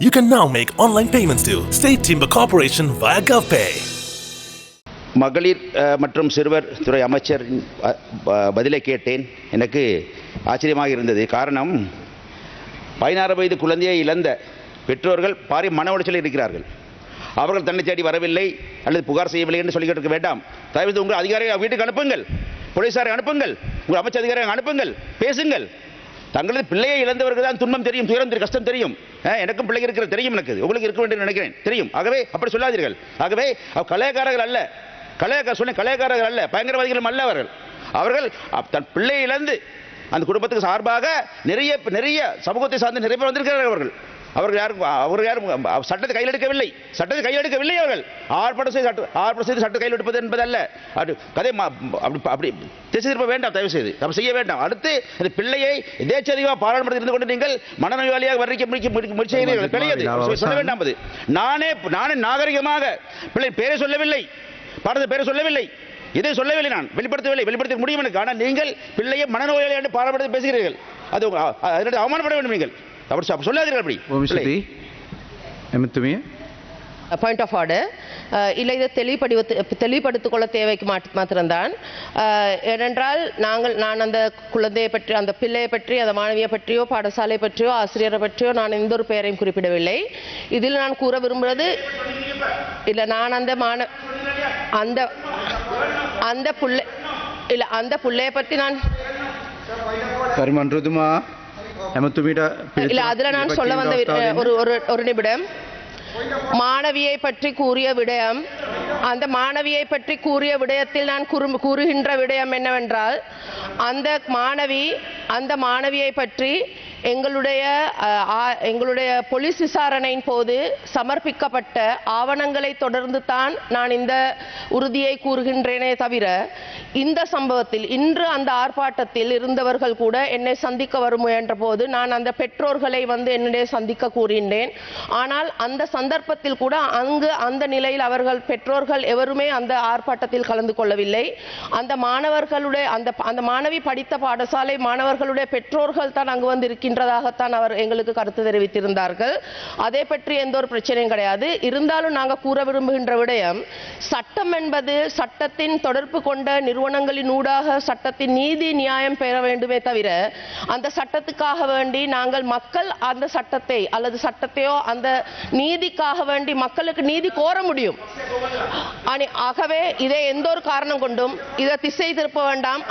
You can now make online payments to State Timber Corporation via GovPay. மகளிர் மற்றும் சிறுவர் துறை அமைச்சர் ப- பதிலை கேட்டேன். எனக்கு ஆச்சரியமாக இருந்தது. காரணம் பதினாறு வயது குழந்தையை இழந்த பெற்றோர்கள் பாரி மன உளைச்சலில் இருக்கிறார்கள். அவர்கள் தன்னை தேடி வரவில்லை அல்லது புகார் செய்யவில்லை என்று சொல்லிக்கிட்டு இருக்க வேண்டாம். தயவுசெய்து உங்கள் அதிகாரியை வீட்டுக்கு அனுப்புங்கள். போலீசாரை அனுப்புங்கள். உங்கள் அமைச்சர் அதிகாரியை அனுப்புங்கள். பேசுங்கள். தங்களது பிள்ளையை இழந்தவர்கள் தான் துன்பம் தெரியும் துயரம் தெரியும் கஷ்டம் தெரியும். எனக்கும் பிள்ளை இருக்கிற தெரியும் எனக்கு. உங்களுக்கு இருக்க வேண்டும் நினைக்கிறேன். தெரியும். ஆகவே அப்படி சொல்லாதீர்கள். ஆகவே அவ் கலையக்காரர்கள் அல்ல. கலையக்கார சொன்ன கலையக்காரர்கள் அல்ல. பயங்கரவாதிகளும் அல்ல அவர்கள். அவர்கள் அப்- தன் பிள்ளையை இழந்து அந்த குடும்பத்துக்கு சார்பாக நிறைய நிறைய சமூகத்தை சார்ந்து நிறைய பேர் வந்திருக்கிறார்கள் அவர்கள். அவர்கள் யாரும் அவர்கள் யாரும் சட்டத்தை கையில் எடுக்கவில்லை சட்டத்தை கையில் எடுக்கவில்லை அவர்கள். ஆர்ப்பாட்டம் செய்து சட்ட ஆர்ப்பாட்டம் செய்து சட்டத்தை கையில் எடுப்பது என்பதல்ல. அது கதை அப்படி அப்படி திசை திருப்ப வேண்டாம் தயவு செய்து. நம்ம செய்ய வேண்டாம். அடுத்து அந்த பிள்ளையை எதேச்சதிகமாக பாராளுமன்றத்தில் இருந்து கொண்டு நீங்கள் மனநோயாளியாக வர்ணிக்க முடிக்க முயற்சி செய்கிறீர்கள் பிழையது சொல்ல வேண்டாம் அது. நானே நானே நாகரிகமாக பிள்ளை பேரை சொல்லவில்லை. பாடத்தை பேரை சொல்லவில்லை. இதை சொல்லவில்லை நான்? வெளிப்படுத்தவில்லை. வெளிப்படுத்த முடியும் எனக்கு. ஆனால் நீங்கள் பிள்ளையை மனநோயாளி என்று பாராளுமன்றத்தில் பேசுகிறீர்கள். அது அதனுடைய அவமானப்பட வேண்டும் நீங்கள். அப்படி அப்படி சொல்லாதீர்கள் அப்படி. எமத்துமே பாயிண்ட் ஆஃப் ஆர்டர் இல்லை இதை தெளிவுபடுத்த தெளிவுபடுத்திக் கொள்ள தேவைக்கு மாத்திரம்தான். Uh, ஏனென்றால் நாங்கள் நான் அந்த குழந்தையை பற்றி அந்த பிள்ளையை பற்றி அந்த மாணவியை பற்றியோ பாடசாலை பற்றியோ ஆசிரியரை பற்றியோ நான் எந்த ஒரு பெயரையும் குறிப்பிடவில்லை. இதில் நான் கூற விரும்புகிறது இல்லை நான் அந்த மாண அந்த அந்த புள்ளை இல்லை அந்த பிள்ளையை பற்றி நான் பரிமன்றதுமா அதுல நான் சொல்ல வந்த ஒரு ஒரு நிமிடம். மாணவியை பற்றி கூறிய விடயம். அந்த மாணவியை பற்றி கூறிய விடயத்தில் நான் கூறுகின்ற விடயம் என்னவென்றால் அந்த மாணவி அந்த மாணவியை பற்றி எங்களுடைய எங்களுடைய போலீஸ் விசாரணையின் போது சமர்ப்பிக்கப்பட்ட ஆவணங்களை தொடர்ந்து தான் நான் இந்த உறுதியை கூறுகின்றேனே தவிர இந்த சம்பவத்தில் இன்று அந்த ஆர்ப்பாட்டத்தில் இருந்தவர்கள் கூட என்னை சந்திக்க வரும் முயன்ற போது நான் அந்த பெற்றோர்களை வந்து என்னுடைய சந்திக்க கூறினேன். ஆனால் அந்த சந்தர்ப்பத்தில் கூட அங்கு அந்த நிலையில் அவர்கள் பெற்றோர்கள் எவருமே அந்த ஆர்ப்பாட்டத்தில் கலந்து கொள்ளவில்லை. அந்த மாணவர்களுடைய அந்த அந்த மாணவி படித்த பாடசாலை மாணவர்களுடைய பெற்றோர்கள் தான் அங்கு வந்து இருக்கின்றதாகத்தான் அவர் எங்களுக்கு கருத்து தெரிவித்திருந்தார்கள். அதை பற்றி எந்த ஒரு பிரச்சனையும் கிடையாது. இருந்தாலும் நாங்கள் கூற விரும்புகின்ற விடயம் சட்டம் என்பது சட்டத்தின் தொடர்பு கொண்ட நிறுவனங்களின் ஊடாக சட்டத்தின் நீதி நியாயம் பெற வேண்டுமே தவிர அந்த சட்டத்துக்காக வேண்டி நாங்கள் மக்கள் அந்த சட்டத்தை அல்லது சட்டத்தையோ அந்த நீதிக்காக வேண்டி மக்களுக்கு நீதி கோர முடியும். ஆகவே இதை எந்த ஒரு காரணம் கொண்டும் இதை திசை திருப்ப வேண்டாம்.